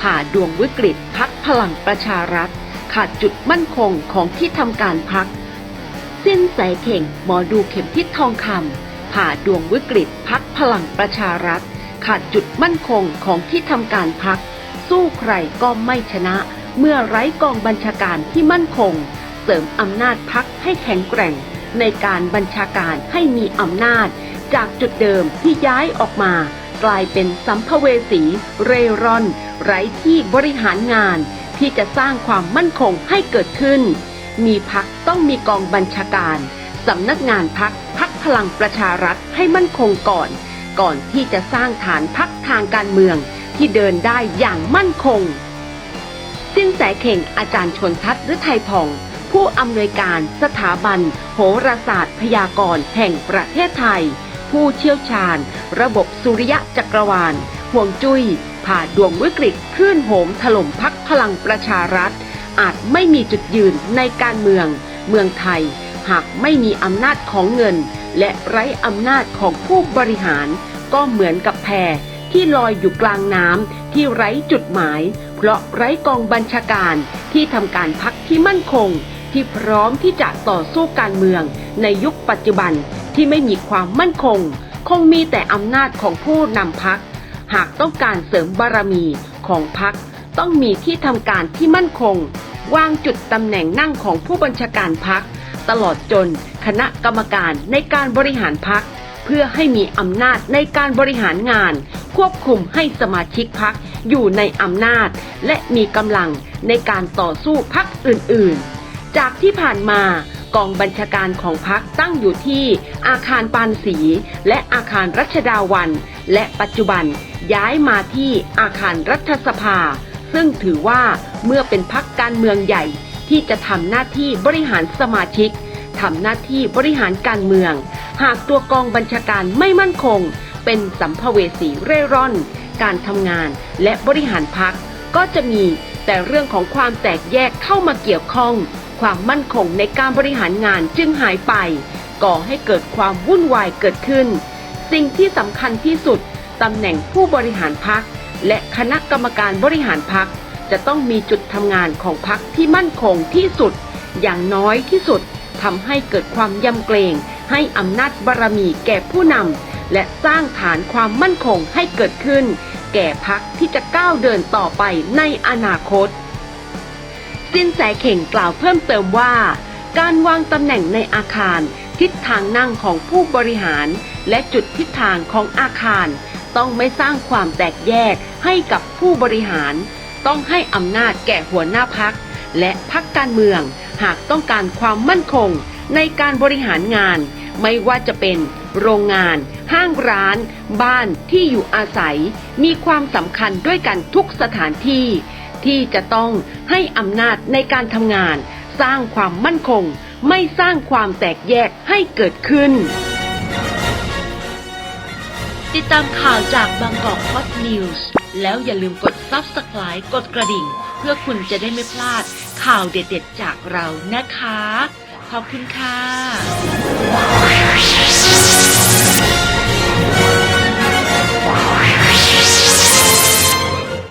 ผ่าดวงวิกฤตพักพลังประชารัฐ ขาดจุดมั่นคงของที่ทำการพัก สิ้นแสเข่งหมอดูเข็มทิศทองคำผ่าดวงวิกฤตพักพลังประชารัฐ ขาดจุดมั่นคงของที่ทำการพัก สู้ใครก็ไม่ชนะ เมื่อไร้กองบัญชาการที่มั่นคง เสริมอำนาจพักให้แข็งแกร่ง ในการบัญชาการให้มีอำนาจ จากจุดเดิมที่ย้ายออกมา กลายเป็นสัมภเวสีเร่ร่อน ไร้ที่บริหารงาน ที่จะสร้างความมั่นคงให้เกิดขึ้น มีพักต้องมีกองบัญชาการสำนักงานพักพักพลังประชารัฐให้มั่นคงก่อน ก่อนที่จะสร้างฐานพักทางการเมืองที่เดินได้อย่างมั่นคง สิ้นแสเข่งอาจารย์ชนทัศน์ฤทัยพอง ผู้อำนวยการสถาบัน โหราศาสตร์พยากรณ์แห่งประเทศไทย ผู้เชี่ยวชาญ ระบบสุริยะจักรวาล ห่วงจุย้ย ผ่าดวงวิกฤตคลื่นโหมถล่มพักพลังประชารัฐ อาจไม่มีจุดยืนในการเมือง เมืองไทย หากไม่มีอำนาจของเงิน และไร้อำนาจของผู้บริหาร ก็เหมือนกับแพที่ลอยอยู่กลางน้ำที่ไร้จุดหมาย เพราะไร้กองบัญชาการที่ทำการพักที่มั่นคง ที่พร้อมที่จะต่อสู้การเมืองในยุคปัจจุบัน ที่ไม่มีความมั่นคง คงมีแต่อำนาจของผู้นำพัก หากต้องการเสริมบารมีของพักต้องมีที่ทำการที่มั่นคง วางจุดตำแหน่งนั่งของผู้บัญชาการพัก ตลอดจนคณะกรรมการในการบริหารพัก เพื่อให้มีอำนาจในการบริหารงาน ควบคุมให้สมาชิกพักอยู่ในอำนาจ และมีกำลังในการต่อสู้พักอื่นๆ จากที่ผ่านมา กองบัญชาการของพักตั้งอยู่ที่อาคารปานสี และอาคารรัชดาวัน และปัจจุบันย้ายมาที่อาคารรัฐสภา ซึ่งถือว่าเมื่อเป็นพักการเมืองใหญ่ที่จะทำหน้าที่บริหารสมาชิกทำหน้าที่บริหารการเมือง หากตัวกองบัญชาการไม่มั่นคง เป็นสัมภเวสีเร่ร่อน การทำงานและบริหารพักก็จะมีแต่เรื่องของความแตกแยกเข้ามาเกี่ยวข้อง ความมั่นคงในการบริหารงานจึงหายไป ก่อให้เกิดความวุ่นวายเกิดขึ้น สิ่งที่สำคัญที่สุดตำแหน่งผู้บริหารพักและคณะกรรมการบริหารพักจะต้องมีจุดทำงานของพักที่มั่นคงที่สุด อย่างน้อยที่สุดทำให้เกิดความยำเกรงให้อำนาจบารมีแก่ผู้นำและสร้างฐานความมั่นคงให้เกิดขึ้น แก่พักที่จะก้าวเดินต่อไปในอนาคต สินแสเข่งกล่าวเพิ่มเติมว่า การวางตำแหน่งในอาคาร ทิศทางนั่งของผู้บริหาร และจุดทิศทางของอาคาร ต้องไม่สร้างความแตกแยกให้กับผู้บริหาร ต้องให้อำนาจแก่หัวหน้าพัก และพักการเมือง หากต้องการความมั่นคง ในการบริหารงาน ไม่ว่าจะเป็นโรงงาน ห้างร้าน บ้านที่อยู่อาศัย มีความสำคัญด้วยกันทุกสถานที่ ที่จะต้องให้อำนาจในการทำงาน สร้างความมั่นคง ไม่สร้างความแตกแยกให้เกิดขึ้น ติดตามข่าวจากบางกอกฮอตนิวส์แล้วอย่าลืมกด Subscribe กดกระดิ่ง เพื่อคุณจะได้ไม่พลาดข่าวเด็ดๆจากเรานะคะ ขอบคุณค่ะ